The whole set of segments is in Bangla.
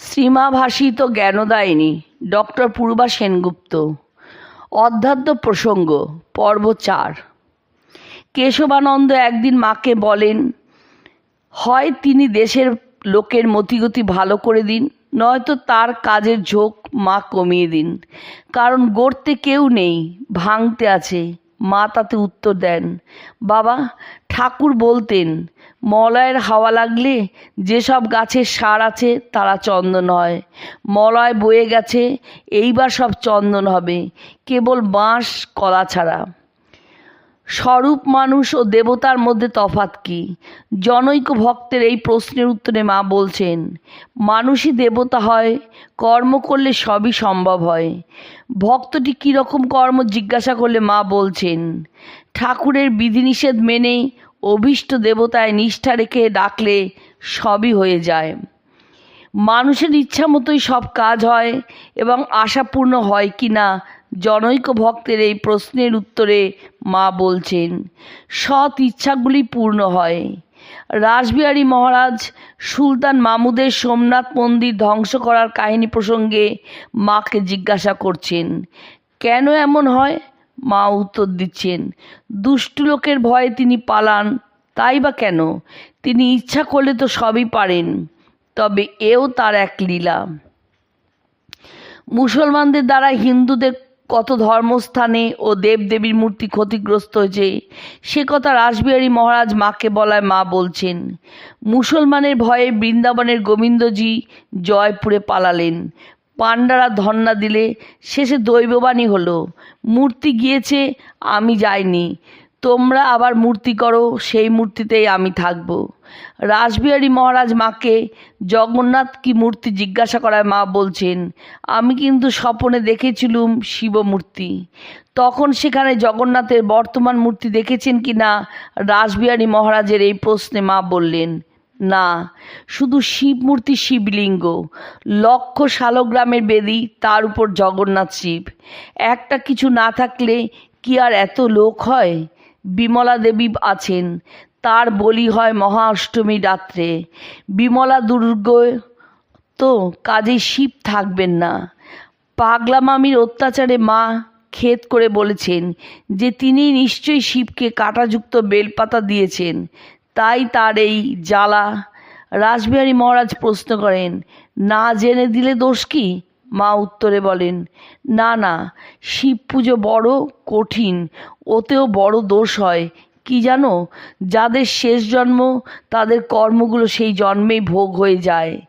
শ্রীমা ভাষিত জ্ঞানদায়িনী ডক্টর পূর্বা সেনগুপ্ত। অধ্যাত্ম প্রসঙ্গ, পর্ব চার। কেশবানন্দ একদিন মাকে বলেন, হয় তিনি দেশের লোকের মতিগতি ভালো করে দিন, নয়তো তার কাজের ঝোঁক মা কমিয়ে দিন। কারণ গড়তে কেউ নেই, ভাঙতে আছে। মা তাতে উত্তর দেন, বাবা, ঠাকুর বলতেন, মলয়ের হাওয়া লাগলে যেসব গাছের সার আছে তারা চন্দন হয়। মলয় বয়ে গেছে, এইবার সব চন্দন হবে, কেবল বাঁশ, কলা ছাড়া। স্বরূপ মানুষ ও দেবতার মধ্যে তফাৎ কি? জনৈক ভক্তের এই প্রশ্নের উত্তরে মা বলছেন, মানুষই দেবতা হয়, কর্ম করলে সবই সম্ভব হয়। ভক্তটি কীরকম কর্ম জিজ্ঞাসা করলে মা বলছেন, ঠাকুরের বিধিনিষেধ মেনে অভীষ্ট দেবতায় নিষ্ঠা রেখে ডাকলে সবই হয়ে যায়। মানুষের ইচ্ছা মতোই সব কাজ হয় এবং আশাপূর্ণ হয় কি না জনৈক ভক্তের এই প্রশ্নের উত্তরে মা বলছেন, সৎ ইচ্ছাগুলি পূর্ণ হয়। রাসবিহারী মহারাজ সুলতান মামুদের সোমনাথ মন্দির ধ্বংস করার কাহিনী প্রসঙ্গে মাকে জিজ্ঞাসা করছেন, কেন এমন হয়? মা উত্তর দিচ্ছেন, দুষ্টু লোকের ভয়ে তিনি পালান, তাই বা কেন? তিনি ইচ্ছা করলে তো সবই পারেন, তবে এও তার এক লীলা। মুসলমানদের দ্বারা হিন্দুদের কত ধর্মস্থানে ও দেবদেবীর মূর্তি ক্ষতিগ্রস্ত হয়েছে সে কথা রাসবিহারী মহারাজ মাকে বলায় মা বলছেন, মুসলমানের ভয়ে বৃন্দাবনের গোবিন্দজি জয়পুরে পালালেন। পাণ্ডারা ধন্না দিলে, শেষে দৈববাণী হলো, মূর্তি গিয়েছে, আমি যাইনি। তোমরা আবার মূর্তি করো, সেই মূর্তিতেই আমি থাকব। রাসবিহারী মহারাজ মাকে জগন্নাথ কি মূর্তি জিজ্ঞাসা করায় মা বলছেন, আমি কিন্তু স্বপনে দেখেছিলুম শিবমূর্তি। তখন সেখানে জগন্নাথের বর্তমান মূর্তি দেখেছেন কি না, রাসবিহারী মহারাজের এই প্রশ্নে মা বললেন, না, শুধু শিব মূর্তি শিবলিঙ্গ, লক্ষ শালগ্রামের বেদি, তার উপর জগন্নাথ শিব। একটা কিছু না থাকলে কি আর এত লোক হয়? বিমলা দেবী আছেন। তার বলি হয় মহা অষ্টমী রাত্রে। বিমলা দুর্গ তো কাজে শিব থাকবেন না। পাগলা মামির অত্যাচারে মা খেদ করে বলেছেন যে তিনি নিশ্চয়ই শিবকে কাঁটাযুক্ত বেলপাতা দিয়েছেন। তাই তার এই জ্বালা। রাসবিহারী মহারাজ প্রশ্ন করেন, না জেনে দিলে দোষ কি? মা উত্তরে বলেন, না না শিব পুজো বড় কঠিন, ওতেও বড় দোষ হয়। কি জানো, যাদের শেষ জন্ম, তাদের কর্মগুলো সেই জন্মেই ভোগ হয়ে যায়।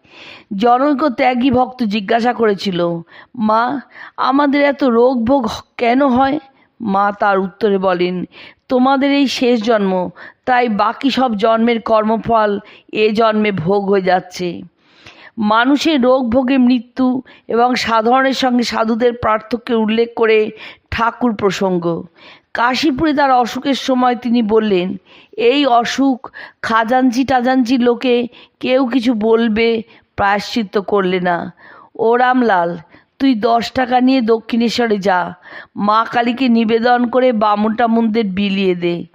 জনৈক ত্যাগী ভক্ত জিজ্ঞাসা করেছিল, মা, আমাদের এত রোগ ভোগ কেন হয়? মা তার উত্তরে বলেন, তোমাদের এই শেষ জন্ম, তাই বাকি সব জন্মের কর্মফল এ জন্মে ভোগ হয়ে যাচ্ছে। মানুষের রোগ ভোগে মৃত্যু এবং সাধারণের সঙ্গে সাধুদের পার্থক্যের উল্লেখ করে ঠাকুর প্রসঙ্গ। কাশীপুরে তার অসুখের সময় তিনি বললেন, এই অসুখ খাজাঞ্চি টাজাঞ্চি লোকে কেউ কিছু বলবে, প্রায়শ্চিত্ত করলে না। ও রামলাল, তুই দশ টাকা নিয়ে দক্ষিণেশ্বরে যা। মা কালীকে নিবেদন করে বামুন টামুনদের বিলিয়ে দে।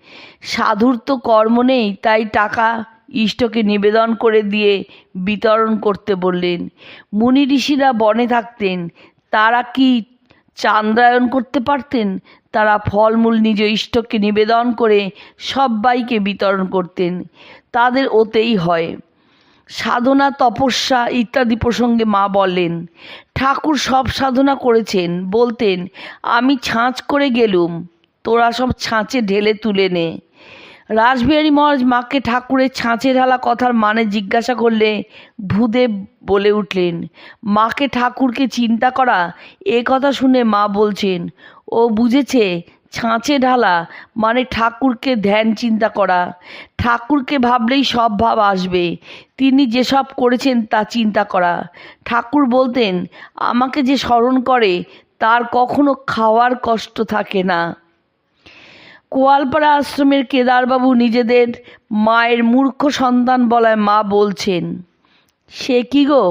সাধুর তো কর্ম নেই, তাই টাকা ইষ্টকে নিবেদন করে দিয়ে বিতরণ করতে বললেন। মুনি ঋষিরা বনে থাকতেন, তারা কি চান্দ্রায়ণ করতে পারতেন? তারা ফলমূল নিজ ইষ্টকে নিবেদন করে সব্বাইকে বিতরণ করতেন। তাদের ওতেই হয়। সাধনা, তপস্যা ইত্যাদি প্রসঙ্গে মা বলেন ঠাকুর সব সাধনা করেছেন, বলতেন, আমি ছাঁচ করে গেলুম, তোরা সব ছাঁচে ঢেলে তুলে নে রাসবিহারী মহারাজ মাকে ঠাকুরের ছাঁচে ঢালা কথার মানে জিজ্ঞাসা করলে ভূদেব বলে উঠলেন, মাকে ঠাকুরকে চিন্তা করা? এ কথা শুনে মা বলছেন, ও বুঝেছে, ছাঁচে ঢালা মানে ঠাকুরকে ধ্যান চিন্তা করা। ঠাকুরকে ভাবলেই সব ভাব আসবে। তিনি যেসব করেছেন তা চিন্তা করা। ঠাকুর বলতেন, আমাকে যে স্মরণ করে, তার কখনো খাওয়ার কষ্ট থাকে না। কোয়ালপাড়া আশ্রমের কেদারবাবু নিজেদের মায়ের মূর্খ সন্তান বলায় মা বলছেন সে কি গো?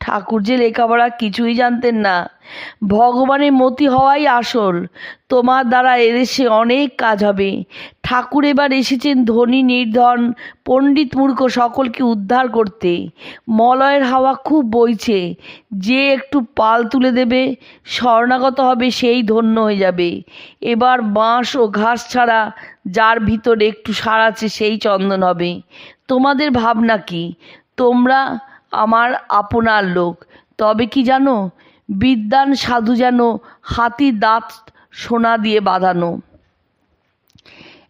ঠাকুর যে লেখাপড়া কিছুই জানতেন না। ভগবানের মতি হওয়াই আসল। তোমার দ্বারা এদেশে অনেক কাজ হবে। ঠাকুর এবার এসেছেন ধনী, নির্ধন, পণ্ডিত মূর্খ সকলকে উদ্ধার করতে। মলয়ের হাওয়া খুব বইছে। যে একটু পাল তুলে দেবে, স্বর্ণাগত হবে সেই ধন্য হয়ে যাবে। এবার বাঁশ ও ঘাস ছাড়া যার ভিতরে একটু সার আছে সেই চন্দন হবে। তোমাদের ভাবনা কি? তোমরা আমার আপনার লোক। তবে কি জানো বিদ্যান সাধু যেন হাতির দাঁত সোনা দিয়ে বাঁধানো।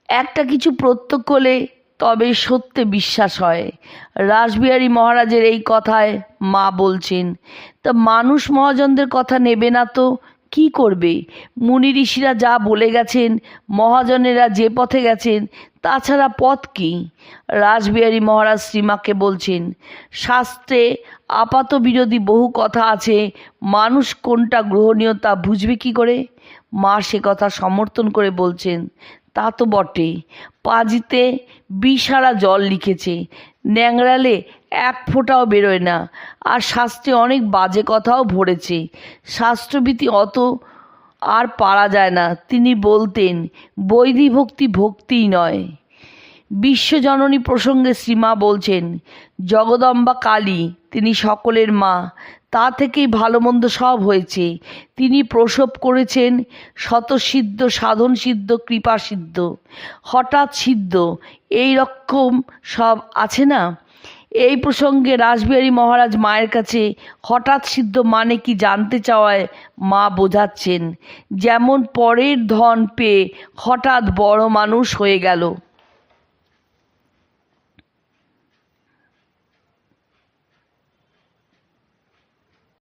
একটা কিছু প্রত্যক্ষ হলে তবে সত্যে বিশ্বাস হয়। রাসবিহারী মহারাজের এই কথায় মা বলছেন, তা মানুষ মহাজনদের কথা নেবে না তো, কি করবে? মুনি ঋষিরা যা বলে গেছেন, মহাজনেরা যে পথে গেছেন তাছাড়া পথ কি? রাসবিহারী মহারাজ শ্রীমাকে বলছেন, শাস্ত্রে আপাত বিরোধী বহু কথা আছে, মানুষ কোনটা গ্রহণীয় তা বুঝবে কি করে? মা সে কথা সমর্থন করে বলছেন, তা তো বটে। পাজিতে বিষারা জল লিখেছে, ন্যাংড়ালে এক ফোঁটাও বেরোয় না, আর শাস্ত্রে অনেক বাজে কথাও ভরেছে। শাস্ত্রবিধি অত আর পারা যায় না। তিনি বলতেন, বৈধি ভক্তি ভক্তিই নয়। বিশ্বজননী প্রসঙ্গে শ্রীমা বলছেন, জগদম্বা কালী, তিনি সকলের মা, তা থেকেই ভালো মন্দ সব হয়েছে। তিনি প্রসব করেছেন শতসিদ্ধ সাধন সিদ্ধ কৃপা সিদ্ধ হঠাৎ সিদ্ধ, এই রকম সব আছে না? এই প্রসঙ্গে রাসবিহারী মহারাজ মায়ের কাছে হঠাৎ সিদ্ধ মানে কি জানতে চাওয়ায় মা বোঝাচ্ছেন, যেমন পরের ধন পেয়ে হঠাৎ বড় মানুষ হয়ে গেল।